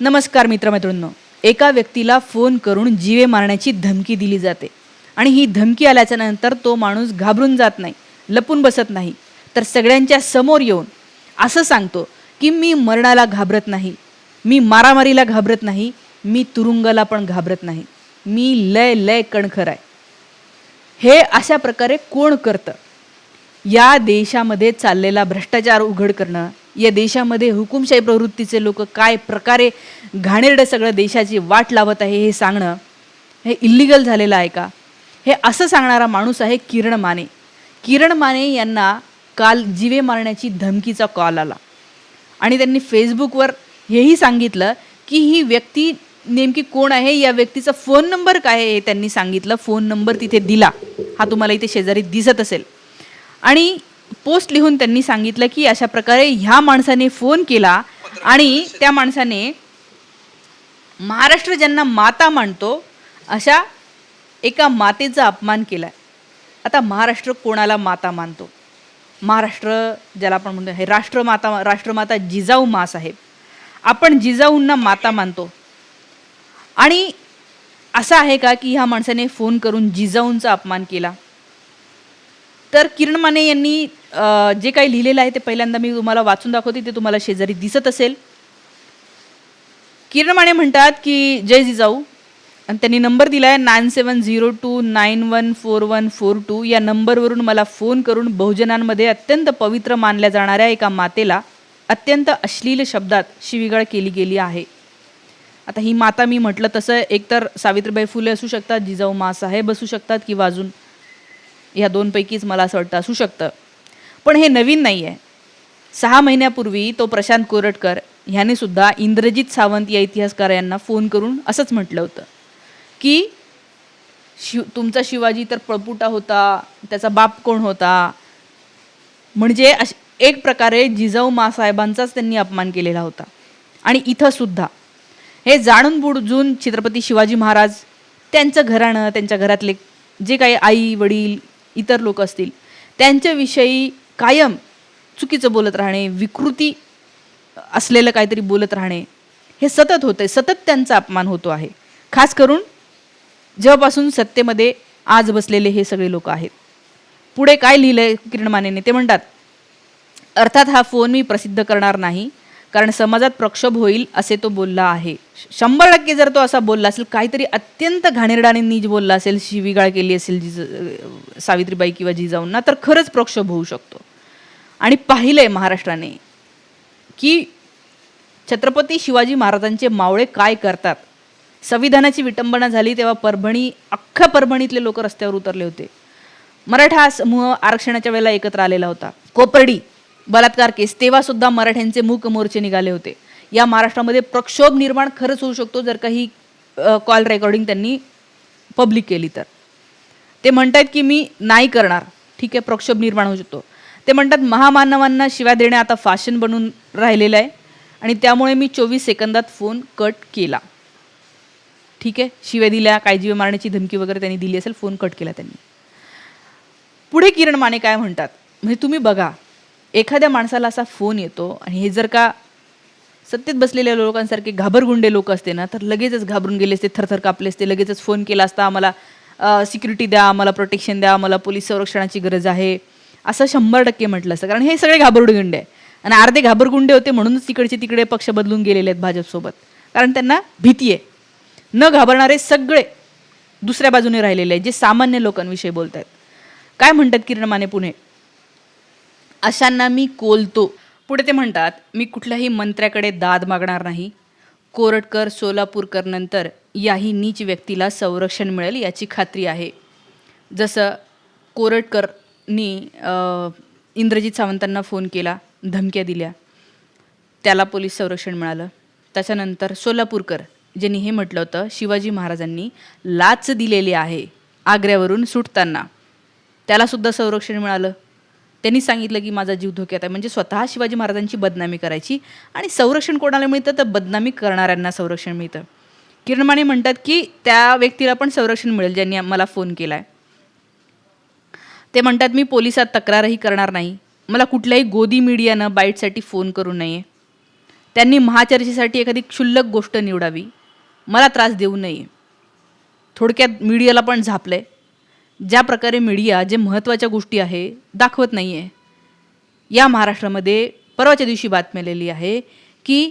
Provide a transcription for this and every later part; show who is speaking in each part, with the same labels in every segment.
Speaker 1: नमस्कार मित्रमैत्रिणींनो. एका व्यक्तीला फोन करून जीवे मारण्याची धमकी दिली जाते. आणि ही धमकी आल्याच्यानंतर तो माणूस घाबरून जात नाही लपून बसत नाही. तर सगळ्यांच्या समोर येऊन असं सांगतो की मी मरणाला घाबरत नाही मी मारामारीला घाबरत नाही मी तुरुंगाला पण घाबरत नाही. मी लय लय कणखर आहे. हे अशा प्रकारे कोण करतं? या देशामध्ये चाललेला भ्रष्टाचार उघड करणं या देशामध्ये हुकुमशाही प्रवृत्तीचे लोक काय प्रकारे घाणेरडं सगळं देशाची वाट लावत आहे हे सांगणं हे इल्लिगल झालेलं आहे का? हे असं सांगणारा माणूस आहे किरण माने. किरण माने यांना काल जीवे मारण्याची धमकीचा कॉल आला. आणि त्यांनी फेसबुकवर हेही सांगितलं की ही व्यक्ती नेमकी कोण आहे? या व्यक्तीचा फोन नंबर काय आहे हे त्यांनी सांगितलं. फोन नंबर तिथे दिला. हा तुम्हाला इथे शेजारी दिसत असेल. आणि पोस्ट लिहून त्यांनी सांगितलं की अशा प्रकारे ह्या माणसाने फोन केला आणि त्या माणसाने महाराष्ट्र ज्यांना माता मानतो अशा एका मातेचा अपमान केला आता महाराष्ट्र कोणाला माता मानतो? महाराष्ट्र ज्याला आपण म्हणतो हे राष्ट्रमाता राष्ट्रमाता जिजाऊ मा साहेब आपण जिजाऊंना माता मानतो. आणि असं आहे का की ह्या माणसाने फोन करून जिजाऊंचा अपमान केला? तर किरण माने यांनी जे काही लिहिलेलं आहे ते पहिल्यांदा मी तुम्हाला वाचून दाखवते ते तुम्हाला शेजारी दिसत असेल. किरण माने म्हणतात की जय जिजाऊ. आणि त्यांनी नंबर दिला आहे nine seven zero two nine one four one four two. या नंबरवरून मला फोन करून बहुजनांमध्ये अत्यंत पवित्र मानल्या जाणाऱ्या एका मातेला अत्यंत अश्लील शब्दात शिविगाळ केली गेली आहे. आता ही माता मी म्हटलं तसं एकतर सावित्रीबाई फुले असू शकतात जिजाऊ मासाहेब असू शकतात किंवा अजून ह्या दोनपैकीच मला असं वाटतं असू शकतं. पण हे नवीन नाही आहे सहा महिन्यापूर्वी तो प्रशांत कोरटकर ह्याने सुद्धा इंद्रजित सावंत या इतिहासकार यांना फोन करून असंच म्हटलं होतं की शिव तुमचा शिवाजी तर पळपुटा होता त्याचा बाप कोण होता? म्हणजे अश एक प्रकारे जिजाऊ मासाहेबांचाच त्यांनी अपमान केलेला होता. आणि इथं सुद्धा. हे जाणून बुडजून छत्रपती शिवाजी महाराज त्यांचं घराणं त्यांच्या घरातले जे काही आई वडील इतर लोक असतील त्यांच्याविषयी कायम चुकीचं बोलत राहणे विकृती असलेलं काहीतरी बोलत राहणे हे सतत होतं आहे सतत त्यांचा अपमान होतो आहे. खास करून जेव्हापासून सत्तेमध्ये आज बसलेले हे सगळे लोक आहेत. पुढे काय लिहिलंय किरण मानेने ते म्हणतात अर्थात हा फोन मी प्रसिद्ध करणार नाही कारण समाजात प्रक्षोभ होईल असे तो बोलला आहे. शंभर टक्के जर तो असा बोलला असेल काहीतरी अत्यंत घाणेरडाने नीज बोलला असेल शिविगाळ केली असेल जिज सावित्रीबाई किंवा जिजाऊंना तर खरंच प्रक्षोभ होऊ शकतो. आणि पाहिलं आहे महाराष्ट्राने की छत्रपती शिवाजी महाराजांचे मावळे काय करतात. संविधानाची विटंबना झाली तेव्हा परभणी अख्ख्या परभणीतले लोक रस्त्यावर उतरले होते. मराठा समूह आरक्षणाच्या वेळेला एकत्र आलेला होता. कोपर्डी बलात्कार केस तेव्हासुद्धा मराठ्यांचे मूक मोर्चे निघाले होते. या महाराष्ट्रामध्ये प्रक्षोभ निर्माण खरंच होऊ शकतो जर काही कॉल रेकॉर्डिंग त्यांनी पब्लिक केली तर. ते म्हणतात की मी नाही करणार. ठीक आहे प्रक्षोभ निर्माण होऊ शकतो. ते म्हणतात महामानवांना शिव्या देणे आता फॅशन बनून राहिलेलं आहे. आणि त्यामुळे मी चोवीस सेकंदात फोन कट केला. ठीक आहे? शिव्या दिल्या काय जीव मारण्याची धमकी वगैरे त्यांनी दिली असेल फोन कट केला त्यांनी. पुढे किरण माने काय म्हणतात? म्हणजे तुम्ही बघा एखाद्या माणसाला असा फोन येतो आणि हे जर का सत्तेत बसलेल्या लोकांसारखे घाबरगुंडे लोक असते ना तर लगेचच घाबरून गेले असते थरथर कापले असते लगेचच फोन केला असता आम्हाला सिक्युरिटी द्या आम्हाला प्रोटेक्शन द्या आम्हाला पोलीस संरक्षणाची गरज आहे. असं शंभर टक्के म्हटलं असतं. कारण हे सगळे घाबरगुंडे आहे आणि अर्धे घाबरगुंडे होते म्हणूनच तिकडचे तिकडे पक्ष बदलून गेलेले आहेत भाजपसोबत. कारण त्यांना भीती आहे. न घाबरणारे सगळे दुसऱ्या बाजूने राहिलेले आहेत जे सामान्य लोकांविषयी बोलत आहेत काय म्हणतात किरण माने पुणे? अशांना मी कोलतो. पुढे ते म्हणतात मी कुठल्याही मंत्र्याकडे दाद मागणार नाही. कोरटकर सोलापूरकर नंतर याही नीच व्यक्तीला संरक्षण मिळेल याची खात्री आहे. जसं कोरटकर नी इंद्रजित सावंतांना फोन केला धमक्या दिल्या. त्याला पोलीस संरक्षण मिळालं. त्याच्यानंतर सोलापूरकर ज्यांनी हे म्हटलं होतं शिवाजी महाराजांनी लाच दिलेली आहे आग्र्यावरून सुटताना. त्यालासुद्धा संरक्षण मिळालं. त्यांनी सांगितलं की माझा जीव धोक्यात आहे. म्हणजे स्वतः शिवाजी महाराजांची बदनामी करायची आणि संरक्षण कोणाला मिळतं? तर बदनामी करणाऱ्यांना संरक्षण मिळतं. किरणमाने म्हणतात की त्या व्यक्तीला पण संरक्षण मिळेल ज्यांनी मला फोन केला आहे ते म्हणतात मी पोलिसात तक्रारही करणार नाही. मला कुठल्याही गोदी मीडियानं बाईटसाठी फोन करू नये. त्यांनी महाचर्चेसाठी एखादी क्षुल्लक गोष्ट निवडावी. मला त्रास देऊ नये. थोडक्यात मीडियाला पण झापलं आहे ज्या प्रकारे मीडिया जे महत्त्वाच्या गोष्टी आहे दाखवत नाही आहे या महाराष्ट्रामध्ये परवाच्या दिवशी बातमी आलेली आहे की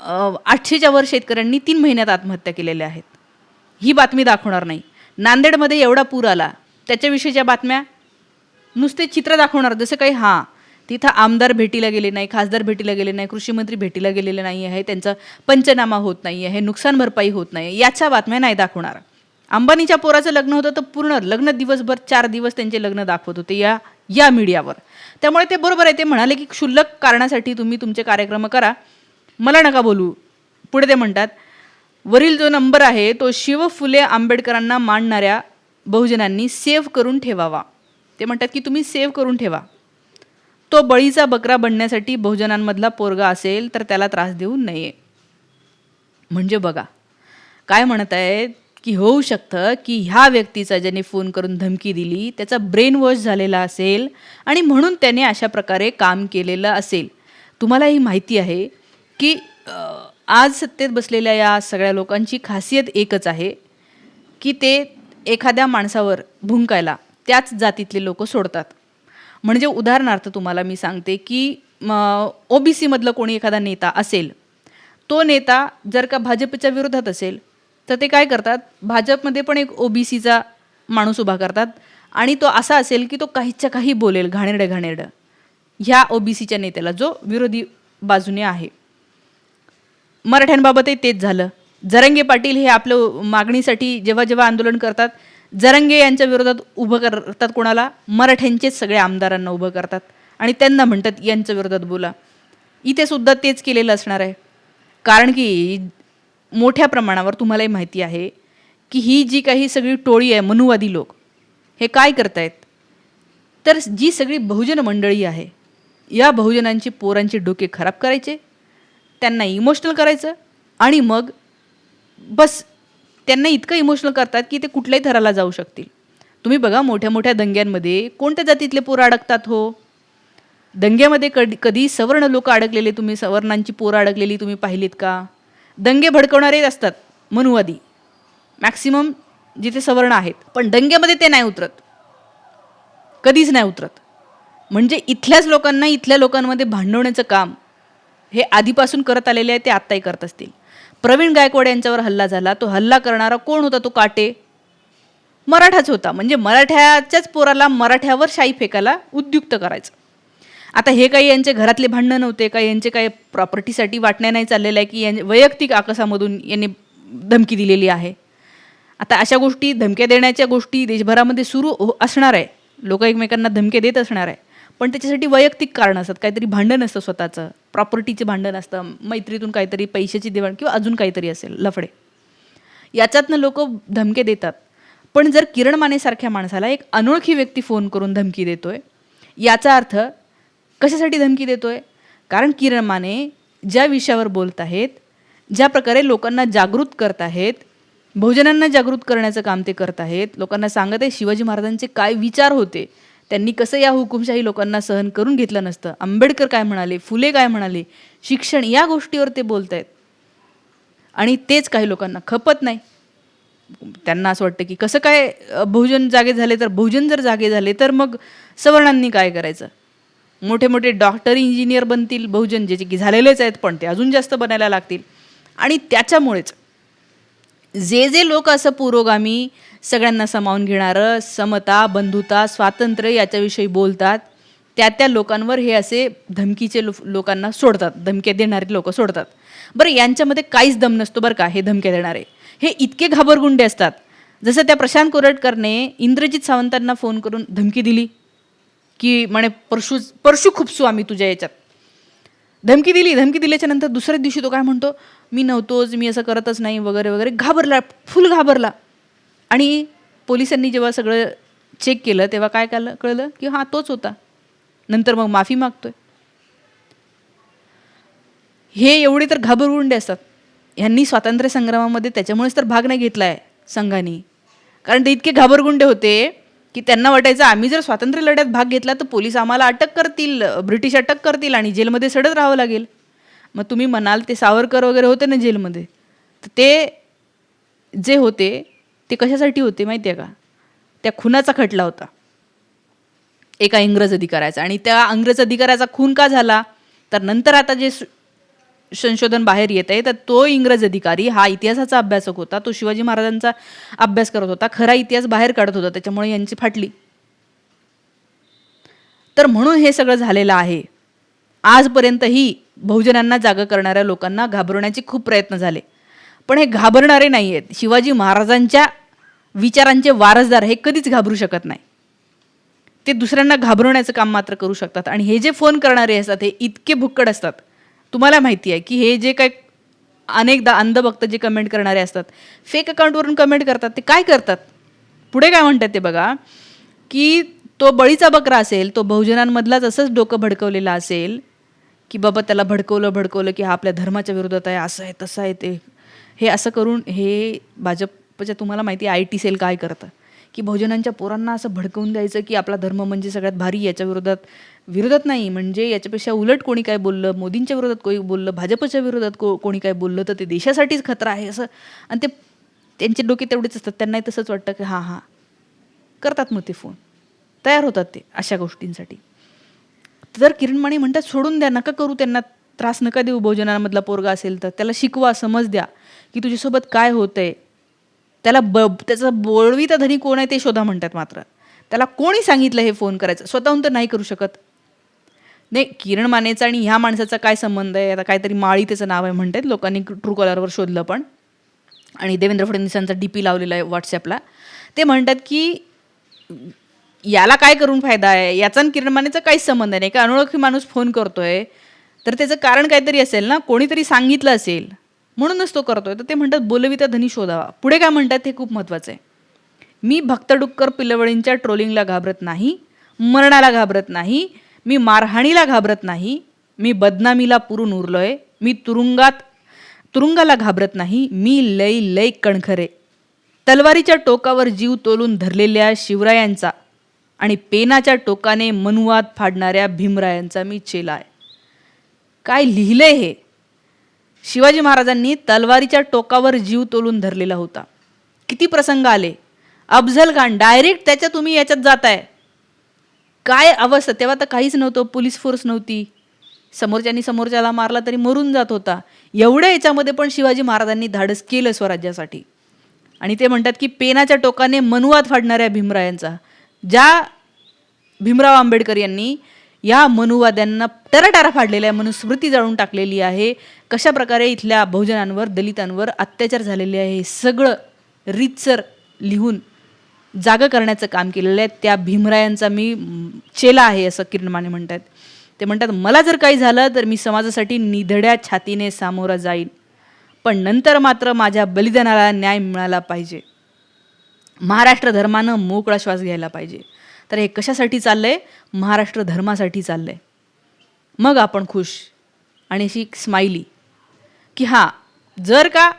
Speaker 1: आठशेच्या वर शेतकऱ्यांनी तीन महिन्यात आत्महत्या केलेल्या आहेत. ही बातमी दाखवणार नाही. नांदेडमध्ये एवढा पूर आला त्याच्याविषयीच्या बातम्या नुसते चित्र दाखवणार जसं काही हां तिथं आमदार भेटीला गेले नाही खासदार भेटीला गेले नाही कृषी मंत्री भेटीला गेलेले नाही आहे त्यांचा पंचनामा होत नाही आहे नुकसान भरपाई होत नाही याच्या बातम्या नाही दाखवणार. अंबानीच्या पोराचं लग्न होतं तर पूर्ण लग्न दिवसभर चार दिवस त्यांचे लग्न दाखवत होते या या मीडियावर. त्यामुळे ते बरोबर आहे ते म्हणाले की क्षुल्लक कारणासाठी तुम्ही तुमचे कार्यक्रम करा. मला नका बोलू. पुढे ते म्हणतात वरील जो नंबर आहे तो शिव फुले आंबेडकरांना मांडणाऱ्या बहुजनांनी सेव्ह करून ठेवावा. ते म्हणतात की तुम्ही सेव्ह करून ठेवा. तो बळीचा बकरा बनण्यासाठी बहुजनांमधला पोरगा असेल तर त्याला त्रास देऊ नये. म्हणजे बघा काय म्हणत आहेत की होऊ शकतं की ह्या व्यक्तीचा ज्याने फोन करून धमकी दिली त्याचा ब्रेन वॉश झालेला असेल आणि म्हणून त्याने अशा प्रकारे काम केलेलं असेल. तुम्हाला ही माहिती आहे की आज सत्तेत बसलेल्या या सगळ्या लोकांची खासियत एकच आहे की ते एखाद्या माणसावर भुंकायला त्याच जातीतले लोक सोडतात. म्हणजे उदाहरणार्थ तुम्हाला मी सांगते की ओ बी सीमधलं कोणी एखादा नेता असेल तो नेता जर का भाजपच्या विरोधात असेल तर ते काय करतात? भाजपमध्ये पण एक ओ बी सीचा माणूस उभा करतात आणि तो असा असेल की तो काहीच्या काही बोलेल घाणेरडं घाणेरडं. ह्या ओ बी सीच्या नेत्याला जो विरोधी बाजूने आहे. मराठ्यांबाबतही तेच झालं. जरंगे पाटील हे आपलं मागणीसाठी जेव्हा जेव्हा आंदोलन करतात जरंगे यांच्या विरोधात उभं करतात कोणाला? मराठ्यांचेच सगळे आमदारांना उभं करतात. आणि त्यांना म्हणतात यांच्या विरोधात बोला. इथे सुद्धा तेच केलेलं असणार आहे. कारण की मोठ्या प्रमाणावर तुम्हालाही माहिती आहे की ही जी काही सगळी टोळी आहे मनुवादी लोक हे काय करतायत? तर जी सगळी बहुजन मंडळी आहे या बहुजनांची पोरांचे डोके खराब करायचे त्यांना इमोशनल करायचं आणि मग बस त्यांना इतकं इमोशनल करतात की ते कुठल्याही थराला जाऊ शकतील. तुम्ही बघा मोठ्या मोठ्या दंग्यांमध्ये कोणत्या जातीतले पोरं अडकतात हो? दंग्यामध्ये कधी कधी सवर्ण लोक अडकलेले तुम्ही सवर्णांची पोरं अडकलेली तुम्ही पाहिलीत का? दंगे भडकवणारे असतात मनुवादी. मॅक्सिमम जिथे सवर्ण आहेत. पण दंग्यामध्ये ते नाही उतरत. कधीच नाही उतरत. म्हणजे इथल्याच लोकांना इथल्या लोकांमध्ये भांडवण्याचं काम हे आधीपासून करत आलेले आहे ते आत्ताही करत असतील. प्रवीण गायकवाड यांच्यावर हल्ला झाला. तो हल्ला करणारा कोण होता? तो काटे. मराठाच होता. म्हणजे मराठ्याच्याच पोराला मराठ्यावर शाई फेकायला उद्युक्त करायचं. आता हे काही यांचे घरातले भांडणं नव्हते काही यांचे काही प्रॉपर्टीसाठी वाटण्या नाही चाललेलं आहे की यां वैयक्तिक आकसामधून यांनी धमकी दिलेली आहे? आता अशा गोष्टी धमक्या देण्याच्या गोष्टी देशभरामध्ये सुरू हो असणार आहे. लोक एकमेकांना धमके देत असणार आहे. पण त्याच्यासाठी वैयक्तिक कारण असतात. काहीतरी भांडण असतं स्वतःचं. प्रॉपर्टीचे भांडण असतं. मैत्रीतून काहीतरी पैशाची देवाण किंवा अजून काहीतरी असेल लफडे. याच्यातनं लोक धमके देतात. पण जर किरण मानेसारख्या माणसाला एक अनोळखी व्यक्ती फोन करून धमकी देतोय याचा अर्थ कशासाठी धमकी देतोय? कारण किरण माने ज्या विषयावर बोलत आहेत ज्या प्रकारे लोकांना जागृत करत आहेत बहुजनांना जागृत करण्याचं काम ते करत आहेत लोकांना सांगत आहे शिवाजी महाराजांचे काय विचार होते त्यांनी कसं या हुकुमशाही लोकांना सहन करून घेतलं नसतं? आंबेडकर काय म्हणाले? फुले काय म्हणाले? शिक्षण या गोष्टीवर ते बोलत आहेत आणि तेच काही लोकांना खपत नाही. त्यांना असं वाटतं की कसं काय बहुजन जागे झाले तर बहुजन जर जागे झाले तर मग सवर्णांनी काय करायचं? मोठे मोठे डॉक्टर इंजिनियर बनतील बहुजन जे की झालेलेच आहेत पण ते अजून जास्त बनायला लागतील. आणि त्याच्यामुळेच जे जे लोक असं पुरोगामी सगळ्यांना सामावून घेणारं समता बंधुता स्वातंत्र्य याच्याविषयी बोलतात त्या त्या लोकांवर हे असे धमकीचे लो लोकांना सोडतात धमक्या देणारे लोक सोडतात. बरं यांच्यामध्ये काहीच दम नसतो बरं का हे धमक्या देणारे. हे इतके घाबरगुंडे असतात. जसं त्या प्रशांत कोरटकरने इंद्रजित सावंतांना फोन करून धमकी दिली की म्हणे परशू परशु खूप आम्ही तुझ्या याच्यात. धमकी दिली धमकी दिल्याच्या नंतर दुसऱ्याच दिवशी तो काय म्हणतो मी नव्हतोच मी असं करतच नाही वगैरे वगैरे घाबरला फुल घाबरला. आणि पोलिसांनी जेव्हा सगळं चेक केलं तेव्हा काय कळलं कळलं की हा तोच होता. नंतर मग माफी मागतोय. हे एवढे तर घाबरगुंडे असतात. ह्यांनी स्वातंत्र्य संग्रामामध्ये त्याच्यामुळेच तर भाग नाही घेतला आहे संघाने. कारण ते इतके घाबरगुंडे होते की त्यांना वाटायचं आम्ही जर स्वातंत्र्य लढ्यात भाग घेतला तर पोलीस आम्हाला अटक करतील ब्रिटिश अटक करतील आणि जेलमध्ये सडत राहावं लागेल. मग तुम्ही म्हणाल ते सावरकर वगैरे होते ना जेलमध्ये. तर ते जे होते ते कशासाठी होते माहिती आहे का? त्या खुनाचा खटला होता. एका इंग्रज अधिकाऱ्याचा. आणि त्या इंग्रज अधिकाऱ्याचा खून का झाला? तर नंतर आता जे स- संशोधन बाहेर येत आहे तर तो इंग्रज अधिकारी हा इतिहासाचा अभ्यासक होता. तो शिवाजी महाराजांचा अभ्यास करत होता. खरा इतिहास बाहेर काढत होता. त्याच्यामुळे यांची फाटली. तर म्हणून हे सगळं झालेलं आहे. आजपर्यंतही बहुजनांना जागं करणाऱ्या लोकांना घाबरवण्याचे खूप प्रयत्न झाले. पण हे घाबरणारे नाही आहेत शिवाजी महाराजांच्या विचारांचे वारसदार हे कधीच घाबरू शकत नाही. ते दुसऱ्यांना घाबरवण्याचं काम मात्र करू शकतात. आणि हे जे फोन करणारे असतात हे इतके भुक्कड असतात. तुम्हाला माहिती आहे की हे जे काय अनेकदा अंधभक्त जे कमेंट करणारे असतात फेक अकाउंटवरून कमेंट करतात ते काय करतात? पुढे काय म्हणतात ते बघा की तो बळीचा बकरा असेल तो बहुजनांमधलाच असंच डोकं भडकवलेला असेल की बाबा त्याला भडकवलं भडकवलं की हा आपल्या धर्माच्या विरोधात आहे असं आहे तसं आहे ते. हे असं करून हे भाजपच्या तुम्हाला माहिती आहे आय टी सेल काय करतं. की बहुजनांच्या पोरांना असं भडकवून द्यायचं की आपला धर्म म्हणजे सगळ्यात भारी याच्या विरोधात विरोधात नाही म्हणजे याच्यापेक्षा उलट कोणी काय बोललं मोदींच्या विरोधात कोणी बोललं भाजपच्या विरोधात को कोणी काय बोललं तर ते देशासाठीच खतरा आहे असं. आणि ते त्यांचे डोके तेवढेच असतात त्यांनाही तसंच वाटतं की हां हां. करतात मग ते फोन. तयार होतात ते अशा गोष्टींसाठी. तर किरण माने म्हणतात सोडून द्या नका करू त्यांना त्रास नका देऊ बहुजनांमधला पोरगा असेल तर. त्याला शिकवा समज द्या की तुझ्यासोबत काय होतंय. त्याला ब त्याचं बोळवीता धनी कोण आहे ते शोधा म्हणतात मात्र. त्याला कोणी सांगितलं हे फोन करायचं? स्वतःहून तर नाही करू शकत. नाही किरण मानेचा आणि ह्या माणसाचा काय संबंध आहे? आता काहीतरी माळी त्याचं नाव आहे म्हणतात लोकांनी ट्रू कॉलरवर शोधलं पण. आणि देवेंद्र फडणवीसांचा डी पी लावलेला आहे व्हॉट्सॲपला ते म्हणतात की याला काय करून फायदा आहे? याचा आणि किरण मानेचा काहीच संबंध नाही. का अनोळखी माणूस फोन करतोय तर त्याचं कारण काहीतरी असेल ना? कोणीतरी सांगितलं असेल. म्हणूनच तो करतोय. तर ते म्हणतात बोलविता धनी शोधावा. पुढे काय म्हणतात हे खूप महत्त्वाचं आहे. मी भक्तडुक्कर पिलवळींच्या ट्रोलिंगला घाबरत नाही मरणाला घाबरत नाही मी मारहाणीला घाबरत नाही मी बदनामीला पुरून उरलोय मी तुरुंगात तुरुंगाला घाबरत नाही मी लय लय कणखरे. तलवारीच्या टोकावर जीव तोलून धरलेल्या शिवरायांचा आणि पेनाच्या टोकाने मनुवाद फाडणाऱ्या भीमरायांचा मी चेला आहे. काय लिहिलंय हे? शिवाजी महाराजांनी तलवारीच्या टोकावर जीव तोलून धरलेला होता. किती प्रसंग आले. अफझल खान डायरेक्ट त्याच्या तुम्ही याच्यात जाताय. काय अवस्था तेव्हा तर काहीच नव्हतं पोलीस फोर्स नव्हती. समोरच्यानी समोरच्याला मारला तरी मरून जात होता. एवढ्या याच्यामध्ये पण शिवाजी महाराजांनी धाडस केलं स्वराज्यासाठी. आणि ते म्हणतात की पेनाच्या टोकाने मनुवाद फाडणाऱ्या भीमरायांचा ज्या भीमराव आंबेडकर यांनी या मनुवाद्यांना टराटारा फाडलेल्या मनुस्मृती जाळून टाकलेली आहे. कशा प्रकारे इथल्या बहुजनांवर दलितांवर अत्याचार झालेले आहे हे सगळं रीतसर लिहून जागं करण्याचं काम केलेलं आहे. त्या भीमरायांचा मी चेला आहे असं किरण माने म्हणतात. ते म्हणतात मला जर काही झालं तर मी समाजासाठी निधड्या छातीने सामोरा जाईन. पण नंतर मात्र माझ्या बलिदानाला न्याय मिळाला पाहिजे. महाराष्ट्र धर्मानं मोकळा श्वास घ्यायला पाहिजे. तर हे कशासाठी चाललं आहे महाराष्ट्र धर्मासाठी चाललं आहे मग आपण खुश आणि अशी स्माइली की हां जर का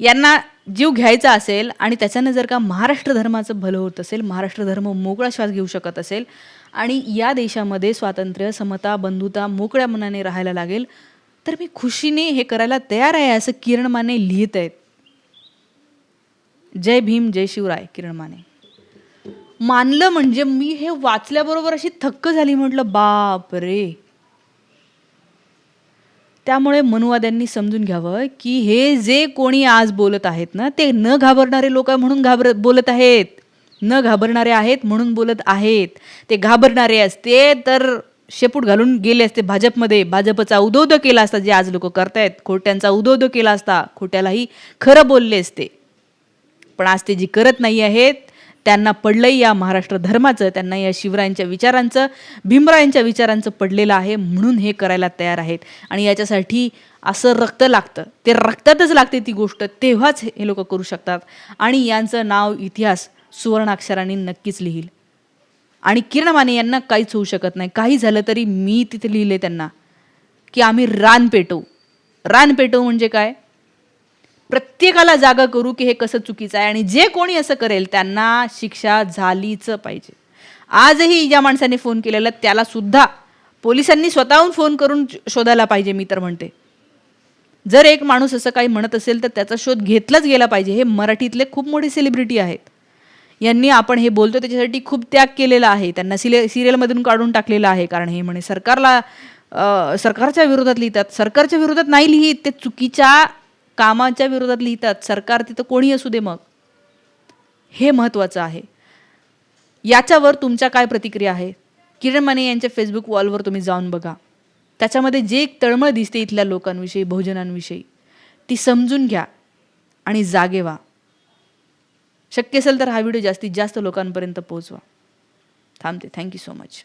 Speaker 1: यांना जीव घ्यायचा असेल आणि त्याच्यानं जर का महाराष्ट्र धर्माचं भलं होत असेल महाराष्ट्र धर्म मोकळा श्वास घेऊ शकत असेल आणि या देशामध्ये स्वातंत्र्य समता बंधुता मोकळ्या मनाने राहायला लागेल तर मी खुशीने हे करायला तयार आहे असं किरण माने लिहित आहेत. जय भीम जय शिवराय किरण माने मानलं म्हणजे मी हे वाचल्याबरोबर अशी थक्क झाली म्हटलं बाप रे. त्यामुळे मनुवाद्यांनी समजून घ्यावं की हे जे कोणी आज बोलत आहेत ना ते न घाबरणारे लोक म्हणून घाबरत बोलत आहेत. न घाबरणारे आहेत म्हणून बोलत आहेत. ते घाबरणारे असते तर शेपूट घालून गेले असते भाजपमध्ये. भाजपचा उदोद केला असता जे आज लोक करतायत. खोट्यांचा उदोद केला असता. खोट्यालाही खरं बोलले असते. पण आज ते जी करत नाही आहेत त्यांना पडलंही या महाराष्ट्र धर्माचं त्यांना या शिवरायांच्या विचारांचं भीमरायांच्या विचारांचं पडलेलं आहे म्हणून हे करायला तयार आहेत. आणि याच्यासाठी असं रक्त लागतं. ते रक्तातच लागते ती गोष्ट तेव्हाच हे लोक करू शकतात. आणि यांचं नाव इतिहास सुवर्णाक्षरांनी नक्कीच लिहील. आणि किरण माने यांना काहीच होऊ शकत नाही. काही झालं तरी मी तिथे लिहिले त्यांना की आम्ही रान पेटवू. रान पेटवू म्हणजे काय? प्रत्येकाला जागा करू की हे कसं चुकीचं आहे. आणि जे कोणी असं करेल त्यांना शिक्षा झालीच पाहिजे. आजही ज्या माणसाने फोन केलेला त्याला सुद्धा पोलिसांनी स्वतःहून फोन करून शोधायला पाहिजे मी तर म्हणते. जर एक माणूस असं काही म्हणत असेल तर त्याचा शोध घेतलाच गेला पाहिजे. हे मराठीतले खूप मोठे सेलिब्रिटी आहेत. यांनी आपण हे बोलतो त्याच्यासाठी खूप त्याग केलेला आहे. त्यांना सिले सिरियलमधून काढून टाकलेलं आहे. कारण हे म्हणे सरकारला सरकारच्या विरोधात लिहितात सरकारच्या विरोधात नाही लिहित ते चुकीच्या कामाच्या विरोधात लिहितात सरकार तिथं कोणी असू दे मग. हे महत्त्वाचं आहे. याच्यावर तुमच्या काय प्रतिक्रिया आहे? किरण माने यांच्या फेसबुक वॉलवर तुम्ही जाऊन बघा. त्याच्यामध्ये जे एक तळमळ दिसते इथल्या लोकांविषयी बहुजनांविषयी ती समजून घ्या आणि जागे व्हा. शक्य असेल तर हा व्हिडिओ जास्तीत जास्त लोकांपर्यंत पोहोचवा. थांबते. Thank you so much